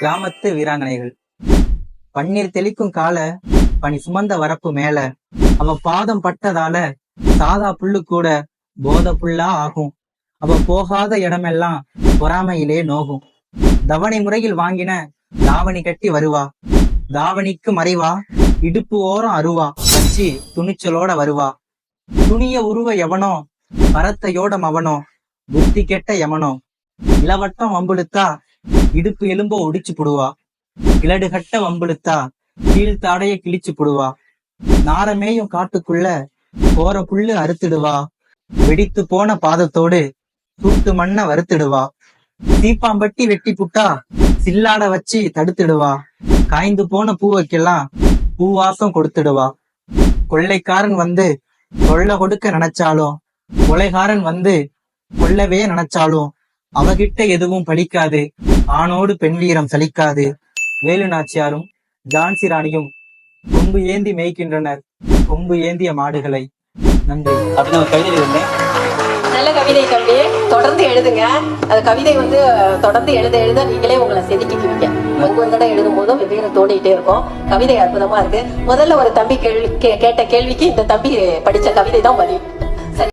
கிராமத்து வீராங்கனைகள். பன்னீர் தெளிக்கும் கால பனி சுமந்த வரப்பு மேல அவ பாதம் பட்டதால சாதா புல்லு கூட போத புல்லா ஆகும். அவ போகாத இடமெல்லாம் பொறாமையிலே நோகும். தவணை முறையில் வாங்கின தாவணி கட்டி வருவா. தாவணிக்கு மறைவா இடுப்பு ஓரம் அருவா வச்சு துணிச்சலோட வருவா. துணிய உருவ எவனோ பரத்தையோட அவனோ புத்தி கெட்ட எவனோ இளவட்டம் வம்புழுத்தா இடுப்பு எலும்ப ஒடிச்சு புடுவா. கிளடு கட்ட வம்புழுத்தா. தாடைய கிழிச்சு புடுவா. நாரமேயும் காட்டுக்குள்ள போற புல்லு அறுத்துடுவா. வெடித்து போன பாதத்தோடு தூட்டு மண்ண வறுத்துடுவா. தீப்பாம்பட்டி வெட்டி புட்டா சில்லாட வச்சு தடுத்துடுவா. காய்ந்து போன பூவைக்கெல்லாம் பூவாசம் கொடுத்துடுவா. கொள்ளைக்காரன் வந்து கொள்ள கொடுக்க நினைச்சாலும் கொலைகாரன் வந்து கொல்லவே நினைச்சாலும் அவகிட்ட எதுவும் பலிக்காது ஆணோடு பெண் வீரம் சலிக்காது. வேலு நாச்சியாரும் ஜான்சி ராணியும் கொம்பு ஏந்தி மேய்க்கின்றனர். கொம்பு ஏந்திய மாடுகளை. நன்றி. அப்படின்னு ஒரு கவிதை இருந்தேன் நல்ல கவிதை தம்பி. தொடர்ந்து எழுதுங்க. அது கவிதை வந்து தொடர்ந்து எழுத எழுத நீங்களே உங்களை செதுக்கிக்குவீங்க ஒவ்வொரு தடவை எழுதும் போதும் வெவ்வேறு தோணிட்டே இருக்கும். கவிதை அற்புதமா இருக்கு. முதல்ல ஒரு தம்பி கேள்வி கே- கேட்ட கேள்விக்கு இந்த தம்பி படிச்ச கவிதை தான் பதில்.